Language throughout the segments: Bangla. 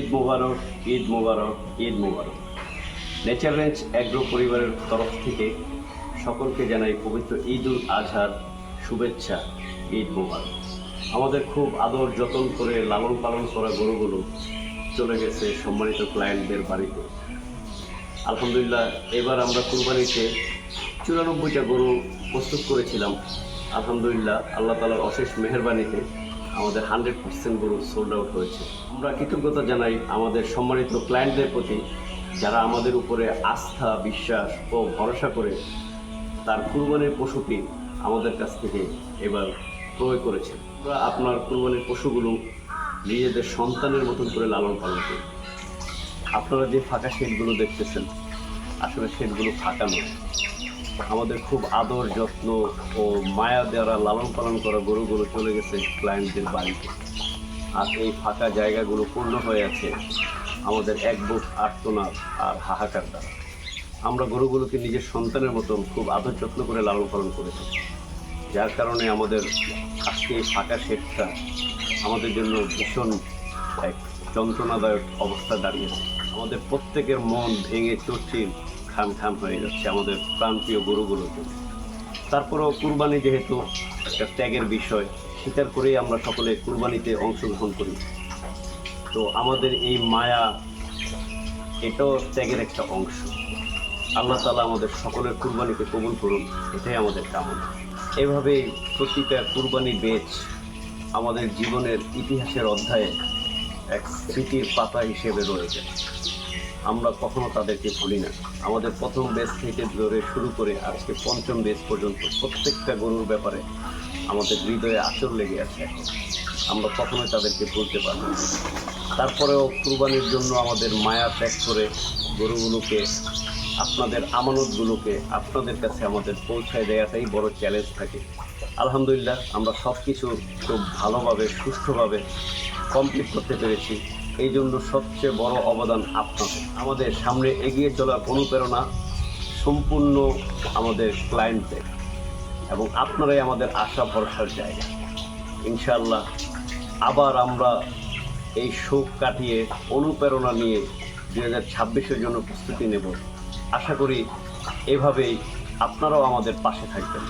ঈদ মোবারক ঈদ মোবারক ঈদ মোবারক। নেচার রেঞ্জ অ্যাগ্রো পরিবারের তরফ থেকে সকলকে জানাই পবিত্র ঈদ উল আজহার শুভেচ্ছা, ঈদ মোবারক। আমাদের খুব আদর যতন করে লালন পালন করা গরুগুলো চলে গেছে সম্মানিত ক্লায়েন্টদের বাড়িতে। আলহামদুলিল্লাহ, এবার আমরা কুরবানিতে চুরানব্বইটা গরু প্রস্তুত করেছিলাম। আলহামদুলিল্লাহ, আল্লাহ তালার অশেষ মেহরবানিতে আমাদের হান্ড্রেড পার্সেন্ট সোল্ড আউট হয়েছে। আমরা কৃতজ্ঞতা জানাই আমাদের সম্মানিত ক্লায়েন্টদের প্রতি, যারা আমাদের উপরে আস্থা, বিশ্বাস ও ভরসা করে তার কুরবানির পশুটি আমাদের কাছ থেকে এবার ক্রয় করেছে আমরা আপনার কুরবানির পশুগুলো নিজেদের সন্তানের মতন করে লালন পালন করি। আপনারা যে ফাঁকা শেডগুলো দেখতেছেন, আসলে শেডগুলো ফাঁকা নয়। আমাদের খুব আদর, যত্ন ও মায়া দ্বারা লালন পালন করা গরুগুলো চলে গেছে ক্লায়েন্টদের বাড়িতে। আর এই ফাঁকা জায়গাগুলো পূর্ণ হয়ে আছে আমাদের এক বুক আর্তনাদ আর হাহাকার দ্বারা। আমরা গরুগুলোকে নিজের সন্তানের মতন খুব আদর যত্ন করে লালন পালন করেছি যার কারণে আমাদের আজকে এই ফাঁকা শেডটা আমাদের জন্য ভীষণ এক যন্ত্রণাদায়ক অবস্থা দাঁড়িয়েছে। আমাদের প্রত্যেকের মন ভেঙে চর্চির খান হয়ে যাচ্ছে আমাদের প্রান্তীয় গরুগুলোর জন্য তারপরেও কুরবানি যেহেতু একটা ত্যাগের বিষয়, স্বীকার করেই আমরা সকলে কুরবানিতে অংশগ্রহণ করি। তো আমাদের এই মায়া এটাও ত্যাগের একটা অংশ। আল্লাহ তালা আমাদের সকলের কুরবানিকে কবুল করুন, এটাই আমাদের কামনা। এভাবেই প্রতিটা কুরবানি বেচ আমাদের জীবনের ইতিহাসের অধ্যায়ে এক স্মৃতির পাতা হিসেবে রয়েছে আমরা কখনো তাদেরকে ভুলি না। আমাদের প্রথম বেস থেকে ধরে শুরু করে আজকে পঞ্চম বেস পর্যন্ত প্রত্যেকটা গরুর ব্যাপারে আমাদের হৃদয়ে আচর লেগে আছে আমরা কখনোই তাদেরকে ভুলতে পারব না। তারপরেও কুরবানির জন্য আমাদের মায়া ত্যাগ করে গরুগুলোকে, আপনাদের আমানতগুলোকে আপনাদের কাছে আমাদের পৌঁছায় দেওয়াটাই বড় চ্যালেঞ্জ থাকে। আলহামদুলিল্লাহ, আমরা সব কিছু খুব ভালোভাবে, সুষ্ঠুভাবে কমপ্লিট করতে পেরেছি। এই জন্য সবচেয়ে বড় অবদান আপনাদের আমাদের সামনে এগিয়ে চলার অনুপ্রেরণা সম্পূর্ণ আমাদের ক্লায়েন্টদের এবং আপনারাই আমাদের আশা ভরসার জায়গা। ইনশাল্লাহ আবার আমরা এই শোক কাটিয়ে অনুপ্রেরণা নিয়ে দুই হাজার ছাব্বিশের জন্য প্রস্তুতি নেব। আশা করি এভাবেই আপনারাও আমাদের পাশে থাকবেন।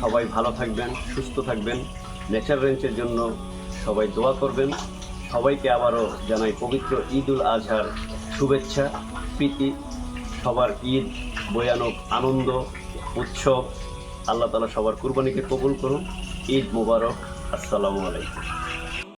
সবাই ভালো থাকবেন, সুস্থ থাকবেন। নেচার রেঞ্চের জন্য সবাই দোয়া করবেন। সবাইকে আবারও জানাই পবিত্র ঈদ উল আজহার শুভেচ্ছা, প্রীতি, সবার ঈদ বয়ানক আনন্দ, উৎসব। আল্লাহ তালা সবার কুরবানিকে কবুল করুন। ঈদ মুবারক। আসসালামু আলাইকুম।